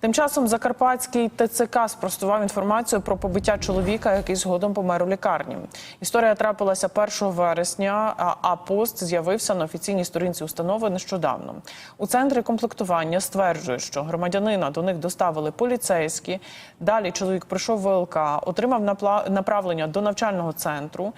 Тим часом Закарпатський ТЦК спростував інформацію про побиття чоловіка, який згодом помер у лікарні. Історія трапилася 1 вересня, а- пост з'явився на офіційній сторінці установи нещодавно. У центрі комплектування стверджують, що громадянина до них доставили поліцейські. Далі чоловік прийшов в ВЛК, отримав направлення до навчального центру.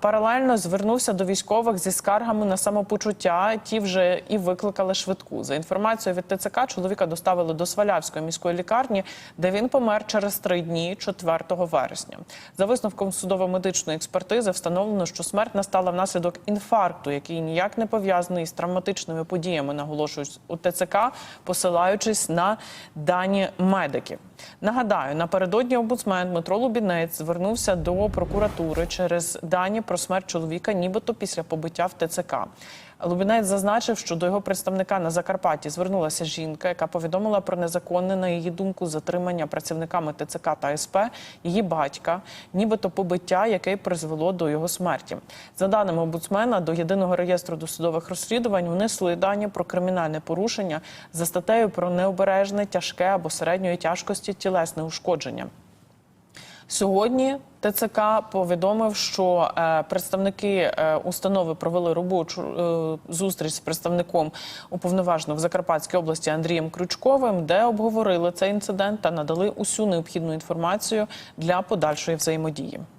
Паралельно звернувся до військових зі скаргами на самопочуття. Ті вже і викликали швидку. За інформацією від ТЦК, чоловіка доставили до Свалявської міської лікарні, де він помер через три дні 4 вересня. За висновком судово-медичної експертизи встановлено, що смерть настала внаслідок інфаркту, який ніяк не пов'язаний з травматичними подіями, наголошують у ТЦК, посилаючись на дані медиків. Нагадаю, напередодні омбудсмен Дмитро Лубінець звернувся до прокуратури через дані про смерть чоловіка, нібито після побиття в ТЦК. Лубінець зазначив, що до його представника на Закарпатті звернулася жінка, яка повідомила про незаконне, на її думку, затримання працівниками ТЦК та СП її батька, нібито побиття, яке призвело до його смерті. За даними омбудсмена, до єдиного реєстру досудових розслідувань внесли дані про кримінальне порушення за статтею про необережне, тяжке або середньої тяжкості тілесне ушкодження. Сьогодні ТЦК повідомив, що е, представники е, установи провели робочу е, зустріч з представником уповноваженого в Закарпатській області Андрієм Крючковим, де обговорили цей інцидент та надали усю необхідну інформацію для подальшої взаємодії.